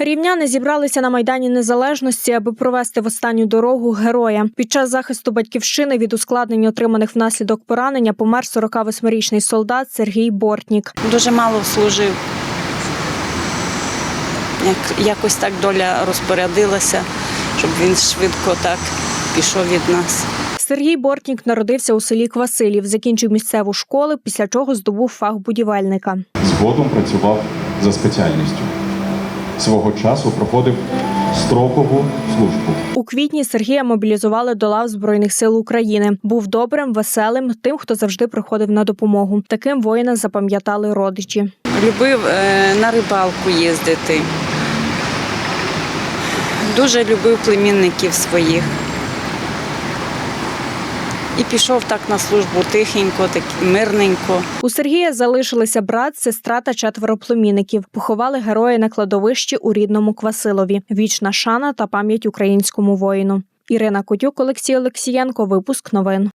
Рівняни зібралися на майдані незалежності, аби провести в останню дорогу героя. Під час захисту батьківщини від ускладнень, отриманих внаслідок поранення, помер 48-річний солдат Сергій Бортнік. Дуже мало служив. Як, якось так доля розпорядилася, щоб він швидко так пішов від нас. Сергій Бортнік народився у селі Квасилів, закінчив місцеву школу, після чого здобув фах будівельника. Згодом працював за спеціальністю. Свого часу проходив строкову службу. У квітні Сергія мобілізували до лав Збройних сил України. Був добрим, веселим, тим, хто завжди приходив на допомогу. Таким воїна запам'ятали родичі. Любив е, на рибалку їздити. Дуже любив племінників своїх. І пішов так на службу тихенько, так мирненько. У Сергія залишилися брат, сестра та четверо племінників. Поховали героя на кладовищі у рідному Квасилові. Вічна шана та пам'ять українському воїну. Ірина Котюк, Олексій Олексієнко. Випуск новин.